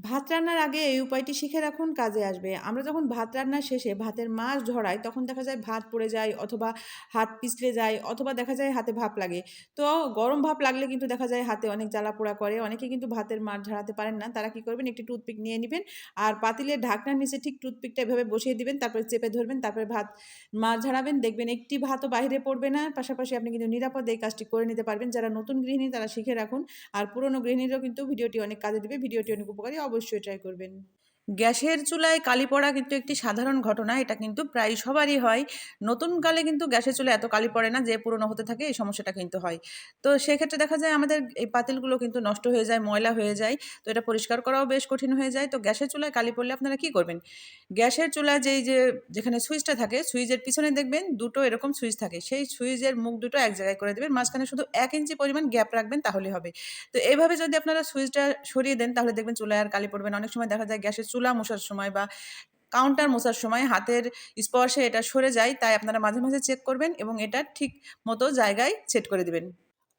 ভাত রান্নার আগে এই উপায়টি শিখে রাখুন, কাজে আসবে। আমরা যখন ভাত রান্নার শেষে ভাতের মাছ ঝরাই তখন দেখা যায় ভাত পড়ে যায় অথবা হাত পিছলে যায় অথবা দেখা যায় হাতে ভাপ লাগে। তো গরম ভাপ লাগলে কিন্তু দেখা যায় হাতে অনেক জ্বালা পোড়া করে। অনেকে কিন্তু ভাতের মাছ ঝরাতে পারেন না। তারা কি করবেন? একটি টুথপিক নিয়ে নেবেন আর পাতিলের ঢাকনার নিচে ঠিক টুথপিকটা এভাবে বসিয়ে দিবেন, তারপরে চেপে ধরবেন, তারপরে ভাত মাছ ঝরাবেন দেখবেন একটি ভাতও বাইরে পড়বে না। পাশাপাশি আপনি কিন্তু নিরাপদে এই কাজটি করে নিতে পারবেন। যারা নতুন গৃহিণী, তারা শিখে রাখুন। আর পুরনো গৃহিণীরাও কিন্তু ভিডিওটি অনেক কাজে দেবে। ভিডিওটি অনেক উপকারী। অবশ্যই ট্রাই করবেন। গ্যাসের চুলায় কালি পড়া কিন্তু একটি সাধারণ ঘটনা, এটা কিন্তু প্রায় সবারই হয়। নতুন কালে কিন্তু গ্যাসের চুলায় এত কালি পড়ে না যে পুরনো হতে থাকে, এই সমস্যাটা কিন্তু হয়। তো সেক্ষেত্রে দেখা যায় আমাদের এই পাতিলগুলো কিন্তু নষ্ট হয়ে যায়, ময়লা হয়ে যায়, তো এটা পরিষ্কার করাও বেশ কঠিন হয়ে যায়। তো গ্যাসের চুলায় কালি পড়লে আপনারা কি করবেন? গ্যাসের চুলায় যেই যে যেখানে সুইচটা থাকে, সুইচের পিছনে দেখবেন দুটো এরকম সুইচ থাকে, সেই সুইচের মুখ দুটো এক জায়গায় করে দেবেন, মাঝখানে শুধু এক ইঞ্চি পরিমাণ গ্যাপ রাখবেন তাহলে হবে। তো এইভাবে যদি আপনারা সুইচটা সরিয়ে দেন, তাহলে দেখবেন চুলায় আর কালি পড়বেন অনেক সময় দেখা যায় গ্যাসের চুলা মোছার সময় বা কাউন্টার মোছার সময় হাতের স্পর্শে এটা সরে যায়, তাই আপনারা মাঝে মাঝে চেক করবেন এবং এটা ঠিক মতো জায়গায় সেট করে দিবেন।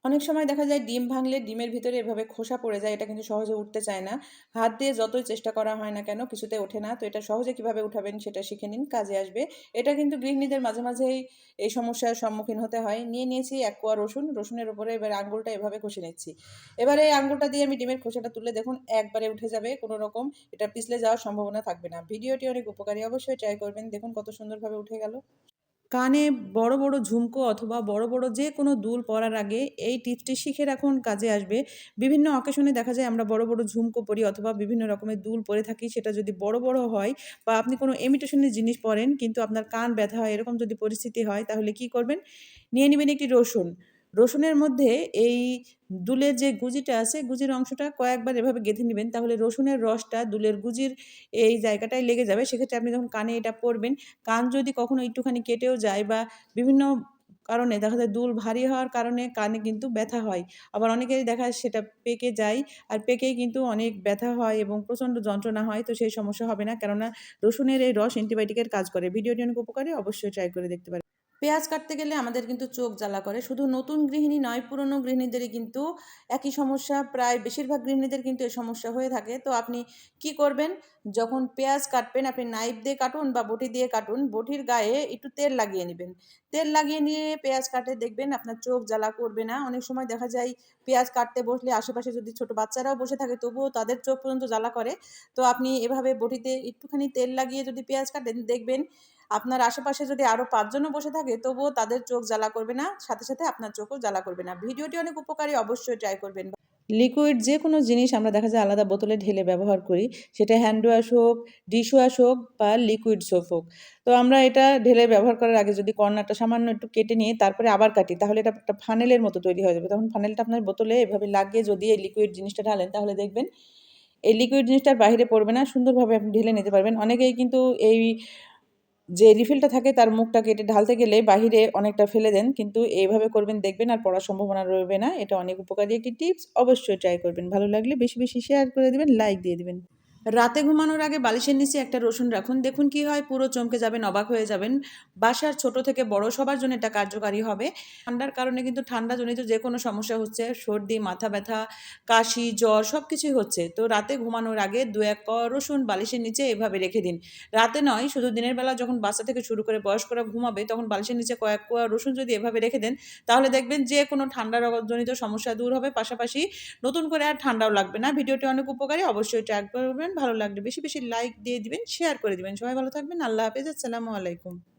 অনেক সময় দেখা যায় ডিম ভাঙলে ডিমের ভিতরে এভাবে খোসা পড়ে যায়, এটা কিন্তু সহজে উঠতে চায় না। হাত দিয়ে যতই চেষ্টা করা হয় না কেন কিছুতে ওঠে না, তো এটা সহজে কীভাবে উঠাবেন সেটা শিখে নিন, কাজে আসবে। এটা কিন্তু গৃহিণীদের মাঝে মাঝেই এই সমস্যার সম্মুখীন হতে হয়। নিয়ে নিয়েছি এক কোয়া রসুন, রসুনের উপরে এবার আঙ্গুলটা এভাবে ঘষে নিচ্ছি। এবারে এই আঙ্গুলটা দিয়ে আমি ডিমের খোসাটা তুলে দেখুন, একবারে উঠে যাবে কোনো রকম, এটা পিছলে যাওয়ার সম্ভাবনা থাকবে না। ভিডিওটি অনেক উপকারী, অবশ্যই ট্রাই করবেন, দেখুন কত সুন্দরভাবে উঠে গেল। কানে বড় বড় ঝুমকো অথবা বড় বড় যে কোনো দুল পরার আগে এই টিপসটি শিখে রাখুন, কাজে আসবে। বিভিন্ন অকেশনে দেখা যায় আমরা বড় বড় ঝুমকো পরি অথবা বিভিন্ন রকমের দুল পরে থাকি, সেটা যদি বড় বড় হয় বা আপনি কোনো এমিটেশনের জিনিস পরেন কিন্তু আপনার কান ব্যথা হয়, এরকম যদি পরিস্থিতি হয় তাহলে কি করবেন? নিয়ে নেবেন একটি রসুন। রসুনের মধ্যে এই দুলের যে গুজিটা আছে, গুজির অংশটা কয়েকবার এভাবে গেঁথে নেবেন, তাহলে রসুনের রসটা দুলের গুজির এই জায়গাটায় লেগে যাবে। সেক্ষেত্রে আপনি যখন কানে এটা পরবেন, কান যদি কখনো একটুখানি কেটেও যায় বা বিভিন্ন কারণে দেখা যায় দুল ভারী হওয়ার কারণে কানে কিন্তু ব্যথা হয়। আবার অনেকেরই দেখা যায় সেটা পেকে যায় আর পেকেই কিন্তু অনেক ব্যথা হয় এবং প্রচণ্ড যন্ত্রণা হয়, তো সেই সমস্যা হবে না। কেননা রসুনের এই রস অ্যান্টিবায়োটিকের কাজ করে। ভিডিওটি অনেক উপকারী, অবশ্যই ট্রাই করে দেখতে পারেন। পেঁয়াজ কাটতে গেলে আমাদের কিন্তু চোখ জ্বালা করে। শুধু নতুন গৃহিণী নয়, পুরনো গৃহিণীদেরই কিন্তু একই সমস্যা। প্রায় বেশিরভাগ গৃহিণীদের কিন্তু এই সমস্যা হয়ে থাকে। তো আপনি কি করবেন? যখন পেঁয়াজ কাটবেন, আপনি নাইফ দিয়ে কাটুন বা বটি দিয়ে কাটুন, বটির গায়ে একটু তেল লাগিয়ে নেবেন। তেল লাগিয়ে নিয়ে পেঁয়াজ কাটে দেখবেন আপনার চোখ জ্বালা করবে না। অনেক সময় দেখা যায় পেঁয়াজ কাটতে বসলে আশেপাশে যদি ছোট বাচ্চারাও বসে থাকে, তবুও তাদের চোখ পর্যন্ত জ্বালা করে। তো আপনি এভাবে বটিতে একটুখানি তেল লাগিয়ে যদি পেঁয়াজ কাটেন, দেখবেন আপনার আশেপাশে যদি আরও পাঁচজনও বসে থাকে, তবুও তাদের চোখ জ্বালা করবে না। সাথে সাথে আপনার চোখও জ্বালা করবে না। ভিডিওটি অনেক উপকারী, অবশ্যই ট্রাই করবেন। লিকুইড যে কোনো জিনিস আমরা দেখা যায় আলাদা বোতলে ঢেলে ব্যবহার করি, সেটা হ্যান্ড ওয়াশ হোক ডিশ ওয়াশ হোক বা লিকুইড সোপ হোক। তো আমরা এটা ঢেলে ব্যবহার করার আগে যদি কর্নারটা সামান্য একটু কেটে নিয়ে তারপরে আবার কাটি, তাহলে এটা একটা ফানেলের মতো তৈরি হয়ে যাবে। তখন ফানেলটা আপনার বোতলে এভাবে লাগিয়ে যদি এই লিকুইড জিনিসটা ঢালেন, তাহলে দেখবেন এই লিকুইড জিনিসটার বাইরে পড়বে না, সুন্দরভাবে আপনি ঢেলে নিতে পারবেন। অনেকেই কিন্তু এই যে রিফিলটা থাকে তার মুখটা কেটে ঢালতে গেলে বাহিরে অনেকটা ফেলে দেন, কিন্তু এইভাবে করবেন, দেখবেন আর পড়ার সম্ভাবনা রইবে না। এটা অনেক উপকারী একটি টিপস, অবশ্যই ট্রাই করবেন। ভালো লাগলে বেশি বেশি শেয়ার করে দেবেন লাইক দিয়ে দেবেন। রাতে ঘুমানোর আগে বালিশের নিচে একটা রসুন রাখুন। দেখুন কি হয়, পুরো চমকে যাবেন, অবাক হয়ে যাবেন। বাসার ছোট থেকে বড় সবার জন্য এটা কার্যকারী হবে। ঠান্ডার কারণে কিন্তু ঠান্ডা জনিত যে কোনো সমস্যা হচ্ছে, সর্দি, মাথা ব্যথা, কাশি, জ্বর সব কিছুই হচ্ছে। তো রাতে ঘুমানোর আগে দু এক ক রসুন বালিশের নিচে এভাবে রেখে দিন। রাতে নয়, শুধু দিনের বেলা যখন বাচ্চা থেকে শুরু করে বয়স্করা ঘুমাবে, তখন বালিশের নিচে কয়েক কোয়া রসুন যদি এভাবে রেখে দেন, তাহলে দেখবেন যে কোনো ঠান্ডা জনিত সমস্যা দূর হবে। পাশাপাশি নতুন করে আর ঠান্ডাও লাগবে না। ভিডিওটি অনেক উপকারী, অবশ্যই ট্র্যাক করবেন। ভালো লাগলে, বেশি বেশি লাইক দিয়ে দিবেন শেয়ার করে দিবেন। সবাই ভালো থাকবেন, আল্লাহ হাফেজ, আসসালামু আলাইকুম।